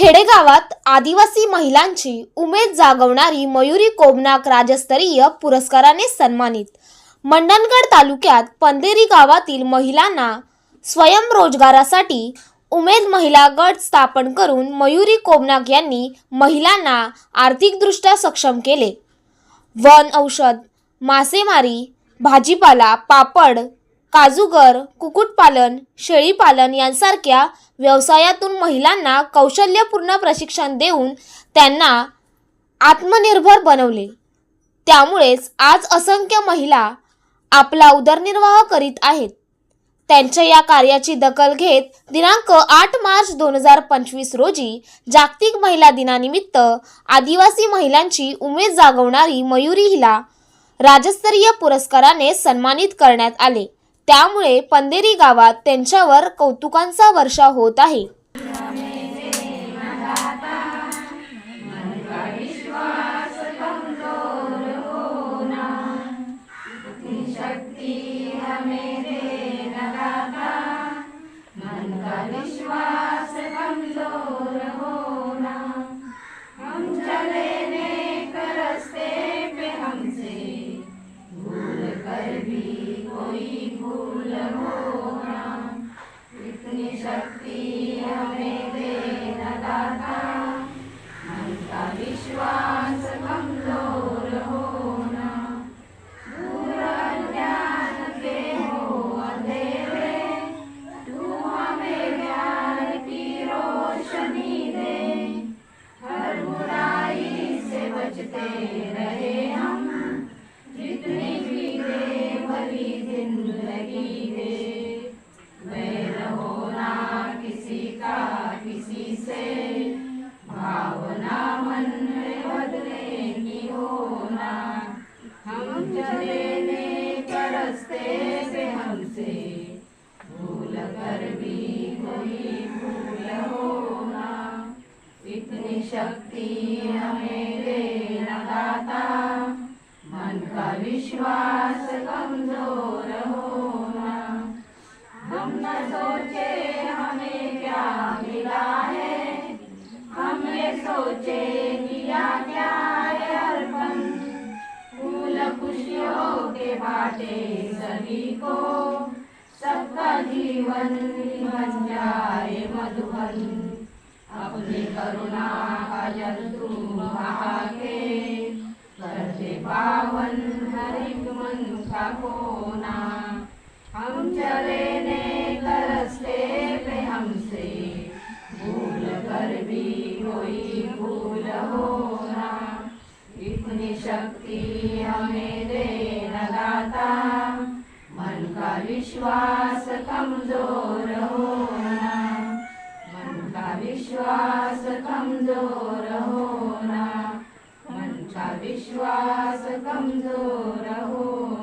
खेडेगावात आदिवासी महिलांची उमेद जागवणारी मयुरी कोबनाक राज्यस्तरीय पुरस्काराने सन्मानित. मंडणगड तालुक्यात पंदेरी गावातील महिलांना स्वयंरोजगारासाठी उमेद महिला गट स्थापन करून मयुरी कोबनाक यांनी महिलांना आर्थिकदृष्ट्या सक्षम केले. वन औषध मासेमारी भाजीपाला पापड काजूगर कुक्कुटपालन शेळीपालन यांसारख्या व्यवसायातून महिलांना कौशल्यपूर्ण प्रशिक्षण देऊन त्यांना आत्मनिर्भर बनवले. त्यामुळेच आज असंख्य महिला आपला उदरनिर्वाह करीत आहेत. त्यांच्या या कार्याची दखल घेत दिनांक आठ मार्च दोन हजार पंचवीस रोजी जागतिक महिला दिनानिमित्त आदिवासी महिलांची उमेद जागवणारी मयुरी हिला राज्यस्तरीय पुरस्काराने सन्मानित करण्यात आले. त्यामुळे पंदेरी गावात त्यांच्यावर कौतुकांचा वर्षाव होत आहे. हाँ, विश्वास कमज़ोर होना तू हमें ज्ञान की रोशनी दे बचते रहे हम जितनी भी दे भली ज़िंदगी से से हमसे। भूल कर भी कोई भूल हो ना इतनी शक्ति हमें दे लगाता मन का विश्वास कमज़ोर हो ना हम न सोचे हमें क्या मिला है। हमने सोचे किया क्या है अर्पण। फूल खुशियों के बाटे सभी को। सबका जीवन बन जाए मधुबन। अपनी करुणा का जल के करते पावन हर एक हम चले ने पे हमसे। भूल कर भी कोई भूल हो ना इतनी शक्ति हमें दे लगाता विश्वास कमज़ोर होना मन का विश्वास कमज़ोर होना मन का विश्वास कमज़ोर होना